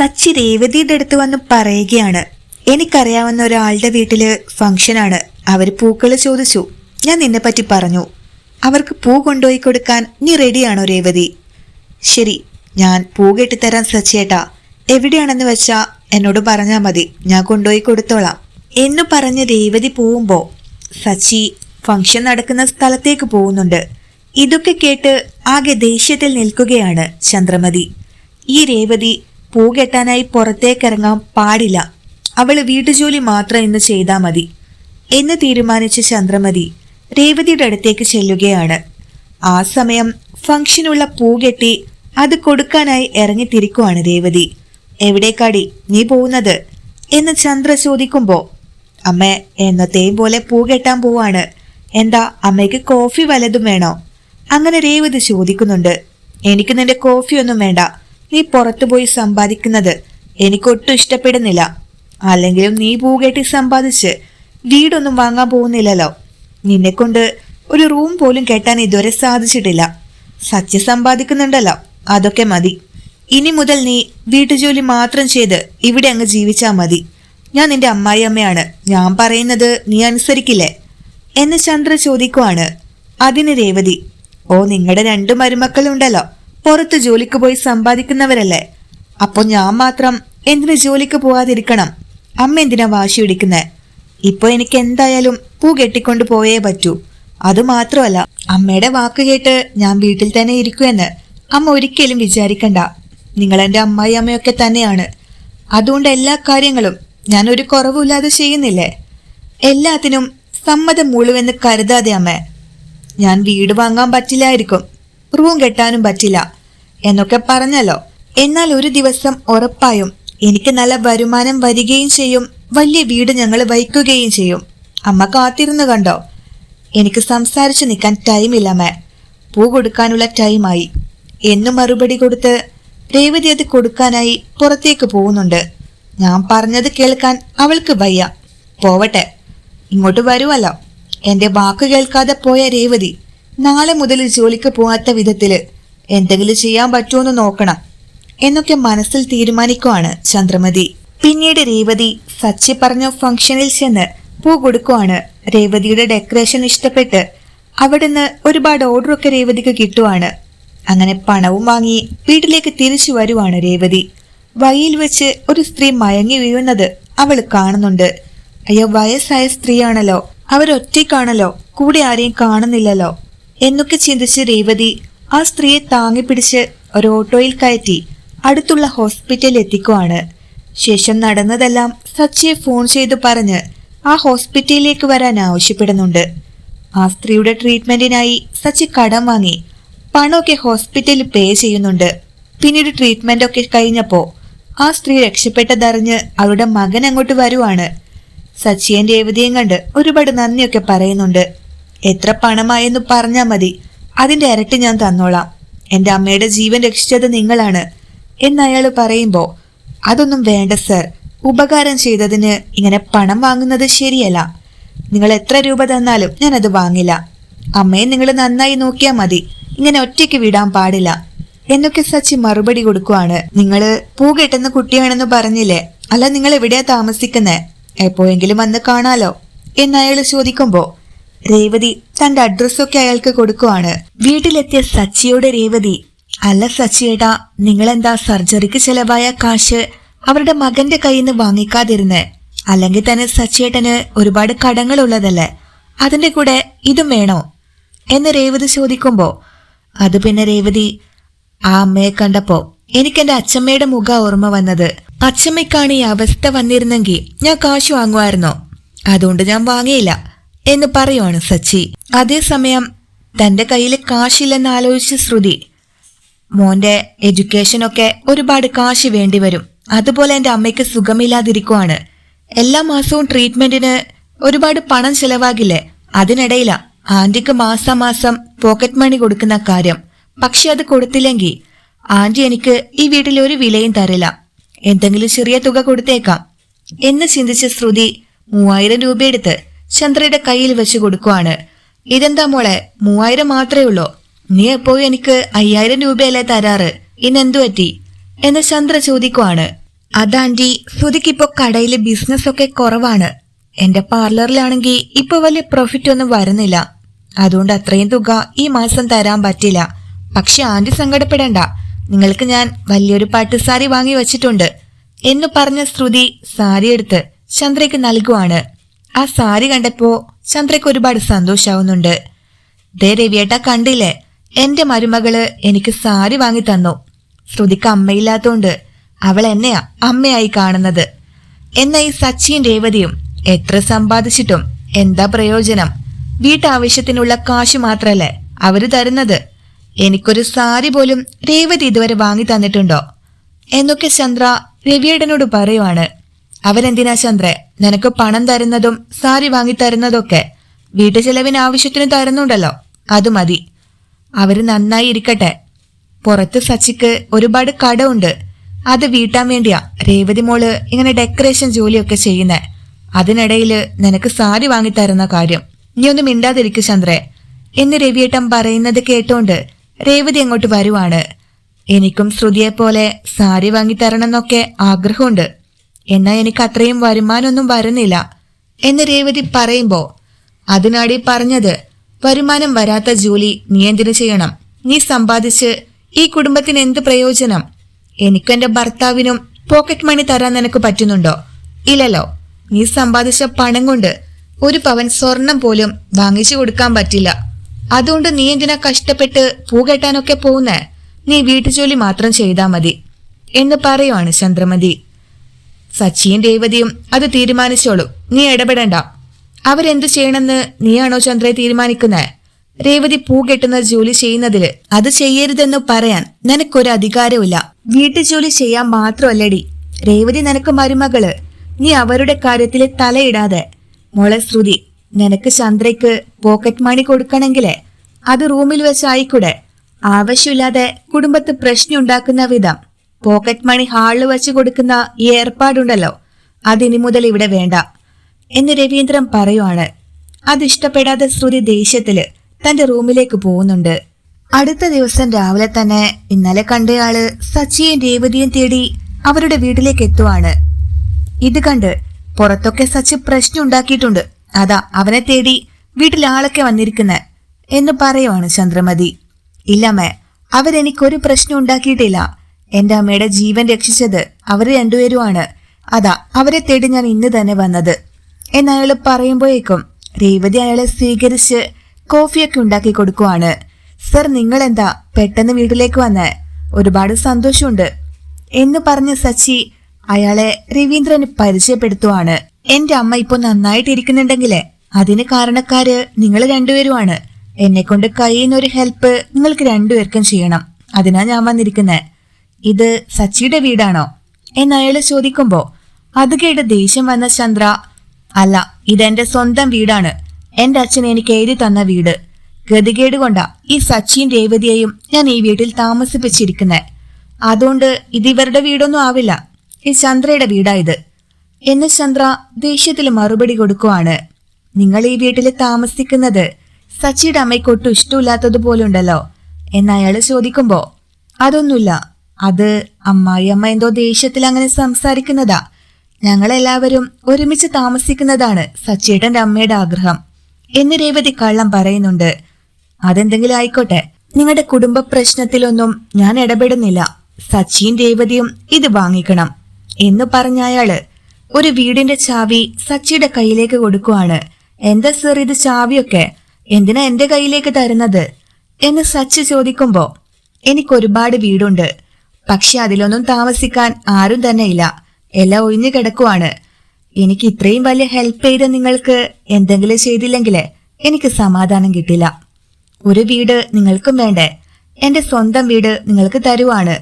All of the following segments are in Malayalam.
സച്ചി രേവതിയുടെ അടുത്ത് വന്ന് പറയുകയാണ്. എനിക്കറിയാവുന്ന ഒരാളുടെ വീട്ടിൽ ഫംഗ്ഷനാണ്. അവർ പൂക്കൾ ചോദിച്ചു. ഞാൻ നിന്നെ പറ്റി പറഞ്ഞു. അവർക്ക് പൂ കൊണ്ടുപോയി കൊടുക്കാൻ നീ റെഡിയാണോ രേവതി? ശരി ഞാൻ പൂ കെട്ടിത്തരാൻ സച്ചിയേട്ടാ. എവിടെയാണെന്ന് വെച്ചാ എന്നോട് പറഞ്ഞാ മതി. ഞാൻ കൊണ്ടുപോയി കൊടുത്തോളാം. എന്ന് പറഞ്ഞ് രേവതി പോവുമ്പോ സച്ചി ഫംഗ്ഷൻ നടക്കുന്ന സ്ഥലത്തേക്ക് പോകുന്നുണ്ട്. ഇതൊക്കെ കേട്ട് ആകെ ദേഷ്യത്തിൽ നിൽക്കുകയാണ് ചന്ദ്രമതി. ഈ രേവതി പൂ കെട്ടാനായി പുറത്തേക്കിറങ്ങാൻ പാടില്ല. അവൾ വീട്ടുജോലി മാത്രം ഇന്ന് ചെയ്താൽ മതി. എന്ന് തീരുമാനിച്ച ചന്ദ്രമതി രേവതിയുടെ അടുത്തേക്ക് ചെല്ലുകയാണ്. ആ സമയം ഫംഗ്ഷനുള്ള പൂ കെട്ടി അത് കൊടുക്കാനായി ഇറങ്ങിത്തിരിക്കുവാണ് രേവതി. എവിടേക്കാടി? നീ പോകുന്നത്? എന്ന് ചന്ദ്ര ചോദിക്കുമ്പോ അമ്മ എന്നത്തെയും പോലെ പൂ കെട്ടാൻ പോവാണ്. എന്താ അമ്മയ്ക്ക് കോഫി വലതും വേണോ? അങ്ങനെ രേവതി ചോദിക്കുന്നുണ്ട്. എനിക്ക് നിന്റെ കോഫിയൊന്നും വേണ്ട. നീ പുറത്തുപോയി സമ്പാദിക്കുന്നത് എനിക്കൊട്ടും ഇഷ്ടപ്പെടുന്നില്ല. അല്ലെങ്കിലും നീ പൂകേട്ടി സമ്പാദിച്ച് വീടൊന്നും വാങ്ങാൻ പോകുന്നില്ലല്ലോ. നിന്നെ കൊണ്ട് ഒരു റൂം പോലും കെട്ടാൻ ഇതുവരെ സാധിച്ചിട്ടില്ല. സത്യ സമ്പാദിക്കുന്നുണ്ടല്ലോ അതൊക്കെ മതി. ഇനി മുതൽ നീ വീട്ടുജോലി മാത്രം ചെയ്ത് ഇവിടെ അങ്ങ് ജീവിച്ചാൽ മതി. ഞാൻ നിന്റെ അമ്മായി അമ്മയാണ്. ഞാൻ പറയുന്നത് നീ അനുസരിക്കില്ലേ? എന്ന് ചന്ദ്ര ചോദിക്കുവാണ്. അതിന് രേവതി ഓ നിങ്ങളുടെ രണ്ടു മരുമക്കളുണ്ടല്ലോ. പുറത്ത് ജോലിക്ക് പോയി സമ്പാദിക്കുന്നവരല്ലേ? അപ്പൊ ഞാൻ മാത്രം എന്തിനു ജോലിക്ക് പോകാതിരിക്കണം അമ്മ എന്തിനാ വാശി പിടിക്കുന്നേ? ഇപ്പൊ എനിക്ക് എന്തായാലും പൂ കെട്ടിക്കൊണ്ട് പോയേ പറ്റൂ. അതുമാത്രമല്ല അമ്മയുടെ വാക്ക് കേട്ട് ഞാൻ വീട്ടിൽ തന്നെ ഇരിക്കുമെന്ന് അമ്മ ഒരിക്കലും വിചാരിക്കണ്ട. നിങ്ങൾ എന്റെ അമ്മായി അമ്മയൊക്കെ തന്നെയാണ്. അതുകൊണ്ട് എല്ലാ കാര്യങ്ങളും ഞാൻ ഒരു കുറവുമില്ലാതെ ചെയ്യുന്നില്ലേ? എല്ലാത്തിനും സമ്മതം മുഴുവെന്ന് കരുതാതെ അമ്മ ഞാൻ വീട് വാങ്ങാൻ പറ്റില്ലായിരിക്കും. റൂം കെട്ടാനും പറ്റില്ല. എന്നൊക്കെ പറഞ്ഞല്ലോ. എന്നാൽ ഒരു ദിവസം ഉറപ്പായും എനിക്ക് നല്ല വരുമാനം വരികയും ചെയ്യും. വലിയ വീട് ഞങ്ങൾ വഹിക്കുകയും ചെയ്യും. അമ്മ കാത്തിരുന്നു കണ്ടോ? എനിക്ക് സംസാരിച്ചു നിൽക്കാൻ ടൈമില്ല മേ പൂ കൊടുക്കാനുള്ള ടൈമായി. എന്നു മറുപടി കൊടുത്ത് രേവതി അത് കൊടുക്കാനായി പുറത്തേക്ക് പോകുന്നുണ്ട്. ഞാൻ പറഞ്ഞത് കേൾക്കാൻ അവൾക്ക് വയ്യ. പോവട്ടെ. ഇങ്ങോട്ട് വരുമല്ലോ എന്റെ വാക്ക് കേൾക്കാതെ പോയ രേവതി നാളെ മുതൽ ജോലിക്ക് പോകാത്ത വിധത്തിൽ എന്തെങ്കിലും ചെയ്യാൻ പറ്റുമെന്ന് നോക്കണം എന്നൊക്കെ മനസ്സിൽ തീരുമാനിക്കുവാണ് ചന്ദ്രമതി. പിന്നീട് രേവതി സച്ചി പറഞ്ഞ ഫംഗ്ഷനിൽ ചെന്ന് പൂ കൊടുക്കുവാണ് രേവതിയുടെ ഡെക്കറേഷൻ ഇഷ്ടപ്പെട്ട് അവിടുന്ന് ഒരുപാട് ഓർഡറൊക്കെ രേവതിക്ക് കിട്ടുവാണ്. അങ്ങനെ പണവും വാങ്ങി വീട്ടിലേക്ക് തിരിച്ചു വരുവാണ് രേവതി. വഴിയിൽ വെച്ച് ഒരു സ്ത്രീ മയങ്ങി വീഴുന്നത് അവൾ കാണുന്നുണ്ട്. അയ്യോ വയസ്സായ സ്ത്രീയാണല്ലോ. അവരൊറ്റയ്ക്കാണല്ലോ. കൂടെ ആരെയും കാണുന്നില്ലല്ലോ. എന്നൊക്കെ ചിന്തിച്ച് രേവതി ആ സ്ത്രീയെ താങ്ങിപ്പിടിച്ച് ഒരു ഓട്ടോയിൽ കയറ്റി അടുത്തുള്ള ഹോസ്പിറ്റലിൽ എത്തിക്കുവാണ്. ശേഷം നടന്നതെല്ലാം സച്ചിയെ ഫോൺ ചെയ്ത് പറഞ്ഞ് ആ ഹോസ്പിറ്റലിലേക്ക് വരാൻ ആവശ്യപ്പെടുന്നുണ്ട്. ആ സ്ത്രീയുടെ ട്രീറ്റ്മെന്റിനായി സച്ചി കടം വാങ്ങി പണമൊക്കെ ഹോസ്പിറ്റലിൽ പേ ചെയ്യുന്നുണ്ട്. പിന്നീട് ട്രീറ്റ്മെന്റ് ഒക്കെ കഴിഞ്ഞപ്പോ ആ സ്ത്രീ രക്ഷപ്പെട്ടതറിഞ്ഞ് അവരുടെ മകൻ അങ്ങോട്ട് വരുവാണ്. സച്ചിയൻ രേവതിയും കണ്ട് ഒരുപാട് നന്ദിയൊക്കെ പറയുന്നുണ്ട്. എത്ര പണമായെന്ന് പറഞ്ഞാൽ മതി. അതിന്റെ ഇരട്ടി ഞാൻ തന്നോളാം. എന്റെ അമ്മയുടെ ജീവൻ രക്ഷിച്ചത് നിങ്ങളാണ്. എന്ന് അയാൾ പറയുമ്പോ അതൊന്നും വേണ്ട സർ. ഉപകാരം ചെയ്തതിന് ഇങ്ങനെ പണം വാങ്ങുന്നത് ശരിയല്ല. നിങ്ങൾ എത്ര രൂപ തന്നാലും ഞാൻ അത് വാങ്ങില്ല. അമ്മയെ നിങ്ങൾ നന്നായി നോക്കിയാൽ മതി. ഇങ്ങനെ ഒറ്റയ്ക്ക് വിടാൻ പാടില്ല. എന്നൊക്കെ സച്ചി മറുപടി കൊടുക്കുവാണ്. നിങ്ങൾ പൂ കെട്ടുന്ന കുട്ടിയാണെന്ന് പറഞ്ഞില്ലേ? അല്ല നിങ്ങൾ എവിടെയാ താമസിക്കുന്നേ? എപ്പോഴെങ്കിലും വന്ന് കാണാലോ? എന്ന് അയാൾ ചോദിക്കുമ്പോ രേവതി തന്റെ അഡ്രസ്സൊക്കെ അയാൾക്ക് കൊടുക്കുവാണ്. വീട്ടിലെത്തിയ സച്ചിയോട് രേവതി അല്ല സച്ചിയേട്ടാ നിങ്ങളെന്താ സർജറിക്ക് ചെലവായ കാശ് അവരുടെ മകന്റെ കയ്യിൽ നിന്ന് വാങ്ങിക്കാതിരുന്ന്? അല്ലെങ്കിൽ തന്നെ സച്ചിയേട്ടന് ഒരുപാട് കടങ്ങൾ ഉള്ളതല്ലേ അതിന്റെ കൂടെ ഇതും വേണോ? എന്ന് രേവതി ചോദിക്കുമ്പോ അത് പിന്നെ രേവതി ആ അമ്മയെ കണ്ടപ്പോ എനിക്ക് എന്റെ അച്ഛമ്മയുടെ മുഖ ഓർമ്മ വന്നത്. അച്ഛമ്മയ്ക്കാണ് ഈ അവസ്ഥ വന്നിരുന്നെങ്കിൽ ഞാൻ കാശ് വാങ്ങുമായിരുന്നോ? അതുകൊണ്ട് ഞാൻ വാങ്ങിയില്ല. എന്ന് പറയുവാണ് സച്ചി. അതേസമയം തന്റെ കയ്യിൽ കാശില്ലെന്ന് ആലോചിച്ച ശ്രുതി മോന്റെ എഡ്യൂക്കേഷനൊക്കെ ഒരുപാട് കാശ് വേണ്ടിവരും. അതുപോലെ എന്റെ അമ്മയ്ക്ക് സുഖമില്ലാതിരിക്കുവാണ്. എല്ലാ മാസവും ട്രീറ്റ്മെന്റിന് ഒരുപാട് പണം ചെലവാകില്ലേ? അതിനിടയിലാ ആന്റിക്ക് മാസാമാസം പോക്കറ്റ് മണി കൊടുക്കുന്ന കാര്യം. പക്ഷെ അത് കൊടുത്തില്ലെങ്കിൽ ആന്റി എനിക്ക് ഈ വീട്ടിൽ ഒരു വിലയും തരില്ല. എന്തെങ്കിലും ചെറിയ തുക കൊടുത്തേക്കാം. എന്ന് ചിന്തിച്ച ശ്രുതി മൂവായിരം രൂപയെടുത്ത് ചന്ദ്രയുടെ കയ്യിൽ വെച്ച് കൊടുക്കുവാണ്. ഇതെന്താ മോളെ? മൂവായിരം മാത്രമേ ഉള്ളൂ? നീ എപ്പോഴും എനിക്ക് അയ്യായിരം രൂപയല്ലേ തരാറ്. ഇന്നെന്തു പറ്റി? എന്ന് ചന്ദ്ര ചോദിക്കുവാണ്. അതാന്റി ശ്രുതിക്കിപ്പോ കടയിലെ ബിസിനസ് ഒക്കെ കുറവാണ്. എന്റെ പാർലറിലാണെങ്കിൽ ഇപ്പൊ വലിയ പ്രോഫിറ്റ് ഒന്നും വരുന്നില്ല. അതുകൊണ്ട് അത്രയും തുക ഈ മാസം തരാൻ പറ്റില്ല. പക്ഷെ ആന്റി സങ്കടപ്പെടേണ്ട. നിങ്ങൾക്ക് ഞാൻ വലിയൊരു പട്ടുസാരി വാങ്ങി വച്ചിട്ടുണ്ട്. എന്ന് പറഞ്ഞ ശ്രുതി സാരി എടുത്ത് ചന്ദ്രയ്ക്ക് നൽകുവാണ്. ആ സാരി കണ്ടപ്പോ ചന്ദ്രയ്ക്ക് ഒരുപാട് സന്തോഷാവുന്നുണ്ട്. ദേ രവിയേട്ട കണ്ടില്ലേ? എന്റെ മരുമകൾ എനിക്ക് സാരി വാങ്ങി തന്നു. ശ്രുതിക്ക് അമ്മയില്ലാത്തോണ്ട് അവൾ എന്നെയാ അമ്മയായി കാണുന്നത്. എന്നാ ഈ സച്ചിൻ രേവതിയും എത്ര സമ്പാദിച്ചിട്ടും എന്താ പ്രയോജനം? വീട്ടാവശ്യത്തിനുള്ള കാശ് മാത്രല്ലേ അവർ തരുന്നത്? എനിക്കൊരു സാരി പോലും രേവതി ഇതുവരെ വാങ്ങി തന്നിട്ടുണ്ടോ? എന്നൊക്കെ ചന്ദ്ര രവിയേടനോട് പറയുവാണ്. അവരെന്തിനാ ചന്ദ്രെ? നിനക്ക് പണം തരുന്നതും സാരി വാങ്ങി തരുന്നതൊക്കെ വീട്ടു ചെലവിന് ആവശ്യത്തിന് തരുന്നുണ്ടല്ലോ. അത് മതി. അവർ നന്നായി ഇരിക്കട്ടെ. പുറത്ത് സച്ചിക്ക് ഒരുപാട് കടമുണ്ട് അത് വീട്ടാൻ വേണ്ടിയാ. രേവതി മോൾ ഇങ്ങനെ ഡെക്കറേഷൻ ജോലിയൊക്കെ ചെയ്യുന്നേ. അതിനിടയിൽ നിനക്ക് സാരി വാങ്ങി തരുന്ന കാര്യം. നീ ഒന്നും മിണ്ടാതിരിക്കു ചന്ദ്രേ. എന്ന് രവിയേട്ടൻ പറയുന്നത് കേട്ടോണ്ട് രേവതി അങ്ങോട്ട് വരുവാണ്. എനിക്കും ശ്രുതിയെ പോലെ സാരി വാങ്ങി തരണമെന്നൊക്കെ ആഗ്രഹമുണ്ട്. എന്നാ എനിക്ക് അത്രയും വരുമാനമൊന്നും വരുന്നില്ല. എന്ന് രേവതി പറയുമ്പോൾ അതിനാടി പറഞ്ഞത് വരുമാനം വരാത്ത ജോലി നിയന്ത്രണം ചെയ്യണം? നീ സമ്പാദിച്ച് ഈ കുടുംബത്തിന് എന്ത് പ്രയോജനം? എനിക്കും എന്റെ ഭർത്താവിനും പോക്കറ്റ് മണി തരാൻ നിനക്ക് പറ്റുന്നുണ്ടോ? ഇല്ലല്ലോ. നീ സമ്പാദിച്ച പണം കൊണ്ട് ഒരു പവൻ സ്വർണം പോലും വാങ്ങിച്ചു കൊടുക്കാൻ പറ്റില്ല. അതുകൊണ്ട് നീ എന്തിനാ കഷ്ടപ്പെട്ട് പൂ കെട്ടാനൊക്കെ പോകുന്നേ? നീ വീട്ടുജോലി മാത്രം ചെയ്താൽ മതി. എന്ന് പറയുവാണ് ചന്ദ്രമതി. സച്ചിയും രേവതിയും അത് തീരുമാനിച്ചോളൂ. നീ ഇടപെടണ്ട. അവരെന്തു ചെയ്യണമെന്ന് നീയാണോ ചന്ദ്രയെ തീരുമാനിക്കുന്നേ? രേവതി പൂ കെട്ടുന്ന ജോലി ചെയ്യുന്നതിൽ അത് ചെയ്യരുതെന്ന് പറയാൻ നിനക്കൊരു അധികാരമില്ല വീട്ടു ജോലി ചെയ്യാൻ മാത്രമല്ലടി. രേവതി നിനക്ക് മരുമകൾ. നീ അവരുടെ കാര്യത്തിൽ തലയിടാതെ. മോളെ ശ്രുതി നിനക്ക് ചന്ദ്രയ്ക്ക് പോക്കറ്റ് മണി കൊടുക്കണമെങ്കിലേ? അത് റൂമിൽ വെച്ചായിക്കൂടെ? ആവശ്യമില്ലാതെ കുടുംബത്ത് പ്രശ്നം ഉണ്ടാക്കുന്ന വിധം. പോക്കറ്റ് മണി ഹാളിൽ വച്ച് കൊടുക്കുന്ന ഈ ഏർപ്പാടുണ്ടല്ലോ. അതിനി മുതൽ ഇവിടെ വേണ്ട. എന്ന് രവീന്ദ്രൻ പറയുവാണ്. അതിഷ്ടപ്പെടാതെ ശ്രുതി ദേഷ്യത്തിൽ തന്റെ റൂമിലേക്ക് പോകുന്നുണ്ട്. അടുത്ത ദിവസം രാവിലെ തന്നെ ഇന്നലെ കണ്ടയാൾ സച്ചിയും രേവതിയും തേടി അവരുടെ വീട്ടിലേക്ക് എത്തുവാണ്. ഇത് കണ്ട് പുറത്തൊക്കെ സച്ചി പ്രശ്നം ഉണ്ടാക്കിയിട്ടുണ്ട്. അതാ അവനെ തേടി വീട്ടിൽ ആളൊക്കെ വന്നിരിക്കുന്നെ എന്ന് പറയുവാണ് ചന്ദ്രമതി. ഇല്ലമ്മേ അവരെനിക്കൊരു പ്രശ്നം ഉണ്ടാക്കിയിട്ടില്ല. എന്റെ അമ്മയുടെ ജീവൻ രക്ഷിച്ചത് അവർ രണ്ടുപേരുമാണ്. അതാ അവരെ തേടി ഞാൻ ഇന്ന് തന്നെ വന്നത്. എന്നയാൾ പറയുമ്പോഴേക്കും രേവതി അയാളെ സ്വീകരിച്ച് കോഫിയൊക്കെ ഉണ്ടാക്കി കൊടുക്കുവാണ്. സർ നിങ്ങൾ എന്താ പെട്ടെന്ന് വീട്ടിലേക്ക് വന്ന്? ഒരുപാട് സന്തോഷമുണ്ട്. എന്ന് പറഞ്ഞ സച്ചി അയാളെ രവീന്ദ്രന് പരിചയപ്പെടുത്തുവാണ്. എന്റെ അമ്മ ഇപ്പൊ നന്നായിട്ടിരിക്കുന്നുണ്ടെങ്കിലേ അതിന് കാരണക്കാര് നിങ്ങൾ രണ്ടുപേരുമാണ്. എന്നെ കൊണ്ട് കഴിയുന്ന ഒരു ഹെൽപ്പ് നിങ്ങൾക്ക് രണ്ടുപേർക്കും ചെയ്യണം. അതിനാ ഞാൻ വന്നിരിക്കുന്നേ. ഇത് സച്ചിയുടെ വീടാണോ? എന്നയാൾ ചോദിക്കുമ്പോ അത് കേട്ട് ദേഷ്യം വന്ന ചന്ദ്ര അല്ല ഇതെന്റെ സ്വന്തം വീടാണ്. എന്റെ അച്ഛൻ എനിക്ക് എഴുതി തന്ന വീട്. ഗതികേട് കൊണ്ടാ ഈ സച്ചിയും രേവതിയെയും ഞാൻ ഈ വീട്ടിൽ താമസിപ്പിച്ചിരിക്കുന്നേ. അതുകൊണ്ട് ഇത് ഇവരുടെ വീടൊന്നും ആവില്ല. ഈ ചന്ദ്രയുടെ വീടാ ഇത്. എന്ന് ചന്ദ്ര ദേഷ്യത്തിൽ മറുപടി കൊടുക്കുവാണ്. നിങ്ങൾ ഈ വീട്ടിൽ താമസിക്കുന്നത് സച്ചിയുടെ അമ്മയ്ക്ക് ഒട്ടും ഇഷ്ടമില്ലാത്തതുപോലുണ്ടല്ലോ? എന്നയാൾ ചോദിക്കുമ്പോ അതൊന്നുമില്ല. അത് അമ്മായി അമ്മ എന്തോ ദേഷ്യത്തിൽ അങ്ങനെ സംസാരിക്കുന്നതാ. ഞങ്ങളെല്ലാവരും ഒരുമിച്ച് താമസിക്കുന്നതാണ് സച്ചേട്ടന്റെ അമ്മയുടെ ആഗ്രഹം. എന്ന് രേവതി കള്ളം പറയുന്നുണ്ട്. അതെന്തെങ്കിലും ആയിക്കോട്ടെ. നിങ്ങളുടെ കുടുംബ പ്രശ്നത്തിലൊന്നും ഞാൻ ഇടപെടുന്നില്ല. സച്ചിയും രേവതിയും ഇത് വാങ്ങിക്കണം. എന്ന് പറഞ്ഞ അയാൾ ഒരു വീടിന്റെ ചാവി സച്ചിയുടെ കയ്യിലേക്ക് കൊടുക്കുവാണ്. എന്താ സർ ഇത് ചാവിയൊക്കെ? എന്തിനാ എന്റെ കയ്യിലേക്ക് തരുന്നത്? എന്ന് സച്ചി ചോദിക്കുമ്പോ എനിക്കൊരുപാട് വീടുണ്ട്. പക്ഷെ അതിലൊന്നും താമസിക്കാൻ ആരും തന്നെ ഇല്ല. എല്ലാം ഒഴിഞ്ഞു കിടക്കുവാണ്. എനിക്ക് ഇത്രയും വലിയ ഹെൽപ്പ് ചെയ്ത നിങ്ങൾക്ക് എന്തെങ്കിലും ചെയ്തില്ലെങ്കിലേ എനിക്ക് സമാധാനം കിട്ടില്ല. ഒരു വീട് നിങ്ങൾക്കും വേണ്ടേ? എന്റെ സ്വന്തം വീട് നിങ്ങൾക്ക് തരുവാണ്.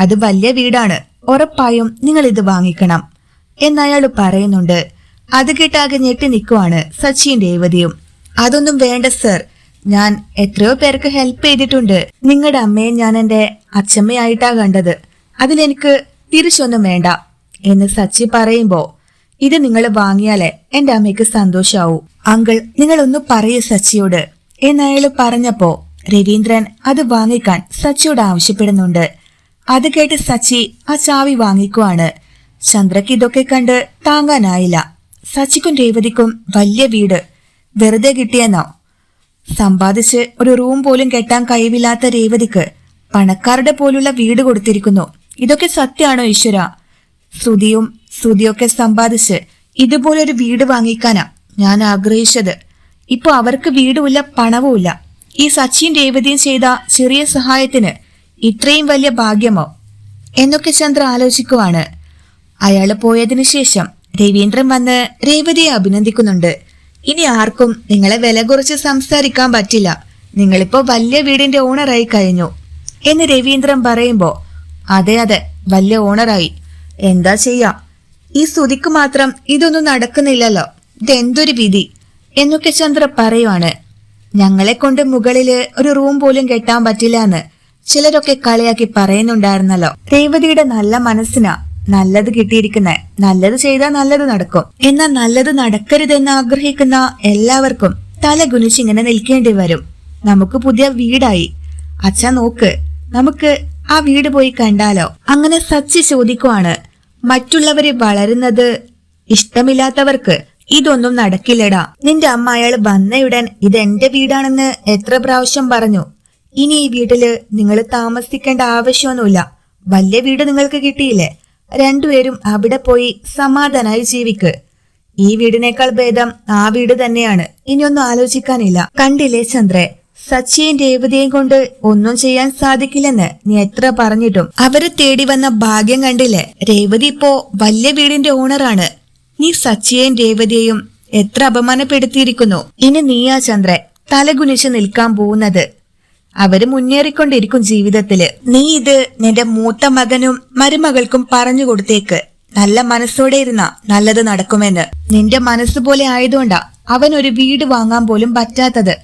അത് വലിയ വീടാണ്. ഉറപ്പായും നിങ്ങൾ ഇത് വാങ്ങിക്കണം. എന്നയാൾ പറയുന്നുണ്ട്. അത് കേട്ടാകെ ഞെട്ടി നിൽക്കുവാണ് സച്ചിൻ രേവതിയും. അതൊന്നും വേണ്ട സർ. ഞാൻ എത്രയോ പേർക്ക് ഹെൽപ്പ് ചെയ്തിട്ടുണ്ട്. നിങ്ങളുടെ അമ്മയെ ഞാൻ എന്റെ അച്ഛമ്മയായിട്ടാ കണ്ടത്. അതിലെനിക്ക് തിരിച്ചൊന്നും വേണ്ട എന്ന് സച്ചി പറയുമ്പോ ഇത് നിങ്ങൾ വാങ്ങിയാലേ എന്റെ അമ്മയ്ക്ക് സന്തോഷാവൂ. അങ്കിൾ നിങ്ങൾ ഒന്ന് പറയൂ സച്ചിയോട് എന്നയാൾ പറഞ്ഞപ്പോ രവീന്ദ്രൻ അത് വാങ്ങിക്കാൻ സച്ചിയോട് ആവശ്യപ്പെടുന്നുണ്ട്. അത് കേട്ട് സച്ചി ആ ചാവി വാങ്ങിക്കുവാണ്. ചന്ദ്രക്ക് ഇതൊക്കെ കണ്ട് താങ്ങാനായില്ല. സച്ചിക്കും രേവതിക്കും വലിയ വീട് വെറുതെ കിട്ടിയെന്നോ? സമ്പാദിച്ച് ഒരു റൂം പോലും കെട്ടാൻ കഴിവില്ലാത്ത രേവതിക്ക് പണക്കാരുടെ പോലുള്ള വീട് കൊടുത്തിരിക്കുന്നു. ഇതൊക്കെ സത്യാണോ ഈശ്വര? ശ്രുതിയും ശ്രുതിയൊക്കെ സമ്പാദിച്ച് ഇതുപോലൊരു വീട് വാങ്ങിക്കാനാ ഞാൻ ആഗ്രഹിച്ചത്. ഇപ്പൊ അവർക്ക് വീടുമില്ല പണവുമില്ല. ഈ സച്ചിൻ രേവതിയും ചെയ്ത ചെറിയ സഹായത്തിന് ഇത്രയും വലിയ ഭാഗ്യമോ? എന്നൊക്കെ ചന്ദ്ര ആലോചിക്കുവാണ്. അയാൾ പോയതിനു ശേഷം രവീന്ദ്രൻ വന്ന് രേവതിയെ അഭിനന്ദിക്കുന്നുണ്ട്. ഇനി ആർക്കും നിങ്ങളെ വില കുറച്ച് സംസാരിക്കാൻ പറ്റില്ല. നിങ്ങളിപ്പോ വലിയ വീടിന്റെ ഓണറായി കഴിഞ്ഞു. എന്ന് രവീന്ദ്രൻ പറയുമ്പോ അതെ അതെ വലിയ ഓണറായി എന്താ ചെയ്യാം? ഈ സ്തുതിക്ക് മാത്രം ഇതൊന്നും നടക്കുന്നില്ലല്ലോ. ഇതെന്തൊരു വിധി? എന്നൊക്കെ ചന്ദ്ര പറയുവാണ്. ഞങ്ങളെ കൊണ്ട് മുകളിൽ ഒരു റൂം പോലും കെട്ടാൻ പറ്റില്ല എന്ന് ചിലരൊക്കെ കളിയാക്കി പറയുന്നുണ്ടായിരുന്നല്ലോ. രേവതിയുടെ നല്ല മനസ്സിനാ നല്ലത് കിട്ടിയിരിക്കുന്നത് നല്ലത് ചെയ്താൽ നല്ലത് നടക്കും. എന്നാൽ നല്ലത് നടക്കരുതെന്ന് ആഗ്രഹിക്കുന്ന എല്ലാവർക്കും തല കുനിച്ചിങ്ങനെ നിൽക്കേണ്ടി വരും. നമുക്ക് പുതിയ വീടായി. അച്ഛ നോക്ക് നമുക്ക് ആ വീട് പോയി കണ്ടാലോ? അങ്ങനെ സച്ചി ചോദിക്കുവാണ് മറ്റുള്ളവര് വളരുന്നത് ഇഷ്ടമില്ലാത്തവർക്ക് ഇതൊന്നും നടക്കില്ലടാ. നിന്റെ അമ്മ അയാൾ വന്നയുടൻ ഇത് എന്റെ വീടാണെന്ന് എത്ര പ്രാവശ്യം പറഞ്ഞു. ഇനി ഈ വീട്ടിൽ നിങ്ങൾ താമസിക്കേണ്ട ആവശ്യമൊന്നുമില്ല. വലിയ വീട് നിങ്ങൾക്ക് കിട്ടിയില്ലേ? രണ്ടുപേരും അവിടെ പോയി സമാധാനായി ജീവിക്ക്. ഈ വീടിനേക്കാൾ ഭേദം ആ വീട് തന്നെയാണ്. ഇനിയൊന്നും ആലോചിക്കാനില്ല. കണ്ടില്ലേ ചന്ദ്രേ? സച്ചിയും രേവതിയും കൊണ്ട് ഒന്നും ചെയ്യാൻ സാധിക്കില്ലെന്ന് നീ എത്ര പറഞ്ഞിട്ടും. അവരെ തേടി വന്ന ഭാഗ്യം കണ്ടില്ലേ? രേവതി ഇപ്പോ വലിയ വീടിന്റെ ഓണറാണ് നീ സച്ചിയെയും രേവതിയെയും എത്ര അപമാനപ്പെടുത്തിയിരിക്കുന്നു. ഇനി നീയാ ചന്ദ്രൻ തലകുനിച്ച് നിൽക്കാൻ പോകുന്നത്. അവർ മുന്നേറിക്കൊണ്ടിരിക്കും ജീവിതത്തിൽ. നീ ഇത് നിന്റെ മൂത്ത മകനും മരുമകൾക്കും പറഞ്ഞു കൊടുത്തേക്ക്. നല്ല മനസ്സോടെ ഇരുന്ന നല്ലത് നടക്കുമെന്ന്. നിന്റെ മനസ്സ് പോലെ ആയതുകൊണ്ടാ അവൻ ഒരു വീട് വാങ്ങാൻ പോലും പറ്റാത്തത്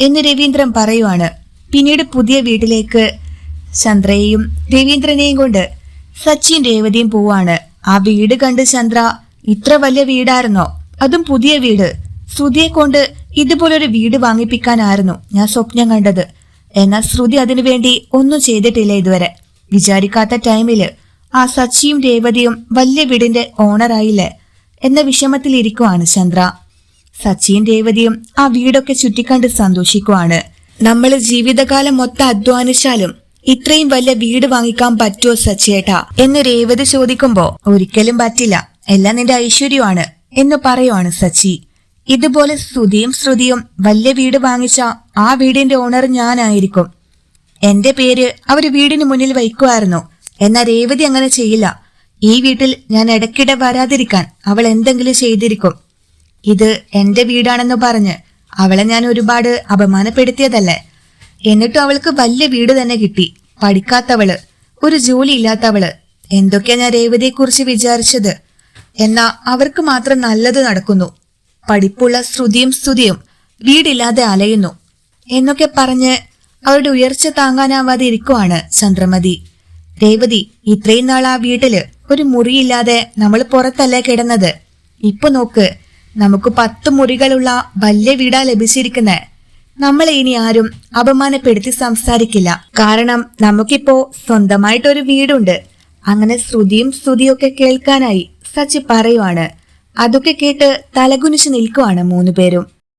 എന്ന് രവീന്ദ്രൻ പറയുവാണ്. പിന്നീട് പുതിയ വീട്ടിലേക്ക് ചന്ദ്രയെയും രവീന്ദ്രനെയും കൊണ്ട് സച്ചിൻ രേവതിയും പോവാണ്. ആ വീട് കണ്ട് ചന്ദ്ര ഇത്ര വലിയ വീടായിരുന്നോ? അതും പുതിയ വീട്. ശ്രുതിയെ കൊണ്ട് ഇതുപോലൊരു വീട് വാങ്ങിപ്പിക്കാനായിരുന്നു ഞാൻ സ്വപ്നം കണ്ടത്. എന്നാൽ ശ്രുതി അതിനുവേണ്ടി ഒന്നും ചെയ്തിട്ടില്ല ഇതുവരെ. വിചാരിക്കാത്ത ടൈമിൽ ആ സച്ചിയും രേവതിയും വലിയ വീടിന്റെ ഓണറായില്ലേ എന്ന വിഷമത്തിലിരിക്കുവാണ് ചന്ദ്ര. സച്ചിയും രേവതിയും ആ വീടൊക്കെ ചുറ്റിക്കണ്ട് സന്തോഷിക്കുവാണ്. നമ്മൾ ജീവിതകാലം മൊത്തം അധ്വാനിച്ചാലും ഇത്രയും വലിയ വീട് വാങ്ങിക്കാൻ പറ്റുമോ സച്ചേട്ടാ എന്ന് രേവതി ചോദിക്കുമ്പോ ഒരിക്കലും പറ്റില്ല. എല്ലാം നിന്റെ ഐശ്വര്യമാണ് എന്ന് പറയുവാണ് സച്ചി. ഇതുപോലെ ശ്രുതിയും ശ്രുതിയും വലിയ വീട് വാങ്ങിച്ച ആ വീടിന്റെ ഓണർ ഞാനായിരിക്കും. എന്റെ പേര് അവർ വീടിന് മുന്നിൽ വയ്ക്കുമായിരുന്നു എന്നാൽ രേവതി അങ്ങനെ ചെയ്യില്ല. ഈ വീട്ടിൽ ഞാൻ ഇടയ്ക്കിടെ വരാതിരിക്കാൻ അവൾ എന്തെങ്കിലും ചെയ്തിരിക്കും. ഇത് എന്റെ വീടാണെന്ന് പറഞ്ഞ് അവളെ ഞാൻ ഒരുപാട് അപമാനപ്പെടുത്തിയതല്ലേ? എന്നിട്ടും അവൾക്ക് വലിയ വീട് തന്നെ കിട്ടി. പഠിക്കാത്തവൾ ഒരു ജോലി ഇല്ലാത്തവൾ. എന്തൊക്കെയാ ഞാൻ രേവതിയെക്കുറിച്ച് വിചാരിച്ചത്? എന്നാ അവർക്ക് മാത്രം നല്ലത് നടക്കുന്നു. പഠിപ്പുള്ള ശ്രുതിയും സ്തുതിയും വീടില്ലാതെ അലയുന്നു. എന്നൊക്കെ പറഞ്ഞ് അവരുടെ ഉയർച്ച താങ്ങാനാവാതെ ഇരിക്കുവാണ് ചന്ദ്രമതി. രേവതി ഇത്രയും നാൾ ആ വീട്ടിൽ ഒരു മുറിയില്ലാതെ നമ്മൾ പുറത്തല്ലേ കിടന്നത്? ഇപ്പൊ നോക്ക് നമുക്ക് പത്ത് മുറികളുള്ള വലിയ വീടാ ലഭിച്ചിരിക്കുന്നെ. നമ്മളെ ഇനി ആരും അപമാനപ്പെടുത്തി സംസാരിക്കില്ല. കാരണം നമുക്കിപ്പോ സ്വന്തമായിട്ടൊരു വീടുണ്ട്. അങ്ങനെ ശ്രുതിയും സ്തുതിയൊക്കെ കേൾക്കാനായി സച്ചി പറയുവാണ് അതൊക്കെ കേട്ട് തലകുനിച്ച് നിൽക്കുവാണ് മൂന്നുപേരും.